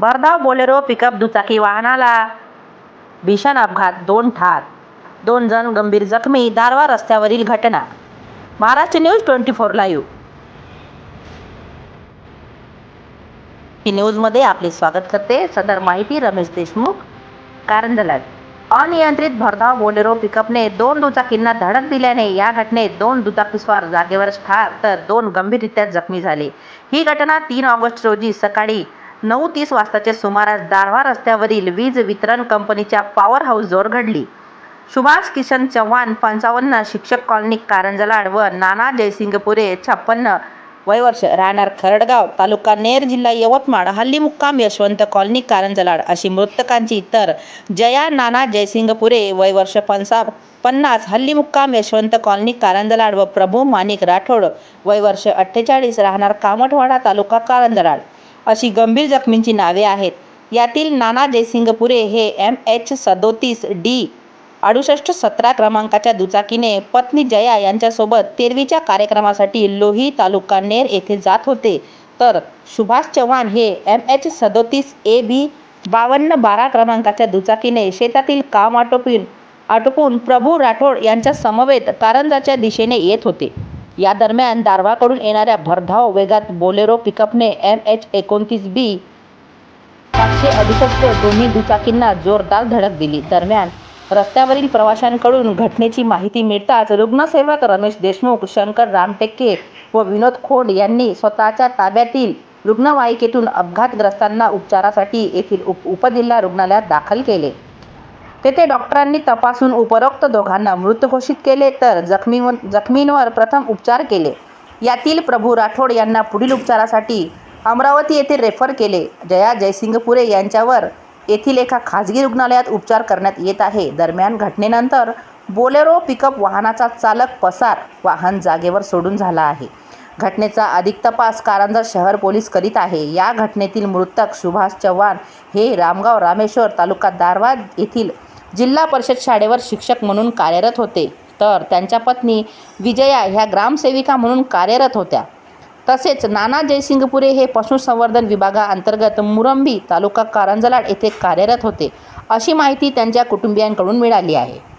भरधाव Bolero pickup दुचाकी वाहनाला. भीषण अपघात दोन ठार. दोन जण गंभीर जखमी दारवा रस्त्यावरील घटना. Maharashtra news twenty four live. ही न्यूजमध्ये आपले स्वागत करते. सदर माहिती रमेश देशमुख कारंजलात. अनियंत्रित भरधाव बोलेरो पिकअपने दोन दुचाकींना धडक दिल्याने या घटनेत दोन दुचाकीस्वार जागेवरच ठार तर दोन गंभीररित्या जखमी झाले. ही घटना तीन ऑगस्ट रोजी सकाळी नऊ तीस वाजताच्या सुमारास दारव्हा रस्त्यावरील वीज वितरण कंपनीच्या पॉवर हाऊसजवळ घडली. सुभाष किशन चव्हाण पंचावन्न शिक्षक कॉलनी कारंजलाड व नाना जयसिंगपुरे छप्पन्न वयवर्ष राहणार खरडगाव तालुका नेर जिल्हा यवतमाळ हल्ली मुक्काम यशवंत कॉलनी कारंजलाड अशी मृतकांची तर जया नाना जयसिंगपुरे वयवर्ष पंचा पन्नास हल्ली मुक्काम यशवंत कॉलनी कारंजलाड व प्रभू माणिक राठोड वयवर्ष अठ्ठेचाळीस राहणार कामठवाडा तालुका कारंजलाड. अशी गंभीर जखमींची नावे आहेत. यातील नाना जयसिंगपुरे हे एम एच सदोतीस डी अडुसष्ट सतरा क्रमांकाच्या दुचाकीने पत्नी जया यांच्यासोबत तेरवीच्या कार्यक्रमासाठी लोही तालुका नेर येथे जात होते. तर सुभाष चव्हाण हे एम एच सदोतीस ए बी बावन्न बारा क्रमांकाच्या दुचाकीने शेतातील काम आटोपून आटोपून प्रभू राठोड यांच्या समवेत कारंजाच्या दिशेने येत होते. या दरम्यान दारव्हाकडून येणाऱ्या भरधाव वेगात बोलेरो पिकअपने एम एच एकोणतीस बी पाचशे अडुसष्ट दोन्ही दुचाकींना जोरदार धडक दिली. दरम्यान रस्त्यावरील प्रवाशांकडून घटनेची माहिती मिळताच रुग्णसेवक रमेश देशमुख शंकर रामटेके व विनोद खोंड यांनी स्वतःच्या ताब्यातील रुग्णवाहिकेतून अपघातग्रस्तांना उपचारासाठी येथील उप उपजिल्हा रुग्णालयात दाखल केले. तेथे डॉक्टरांनी तपासून उपरोक्त दोघांना मृत घोषित केले तर जखमी जखमींवर प्रथम उपचार केले. यातील प्रभू राठोड यांना पुढील उपचारासाठी अमरावती येथे रेफर केले. जया जयसिंगपुरे यांच्यावर येथील एका खाजगी रुग्णालयात उपचार करण्यात येत आहे. दरम्यान घटनेनंतर बोलेरो पिकअप वाहनाचा चालक पसार वाहन जागेवर सोडून झाला आहे. घटनेचा अधिक तपास कारंजा शहर पोलीस करीत आहे. या घटनेतील मृतक सुभाष चव्हाण हे रामगाव रामेश्वर तालुका दारवाद येथील जिल्हा परिषद शाळेवर शिक्षक म्हणून कार्यरत होते. तर त्यांच्या पत्नी विजया ह्या ग्रामसेविका म्हणून कार्यरत होत्या. तसेच नाना जयसिंगपुरे हे पशुसंवर्धन विभागाअंतर्गत मुरंबी तालुका कारंजलाड येथे कार्यरत होते. अशी माहिती त्यांच्या कुटुंबियांकडून मिळाली आहे.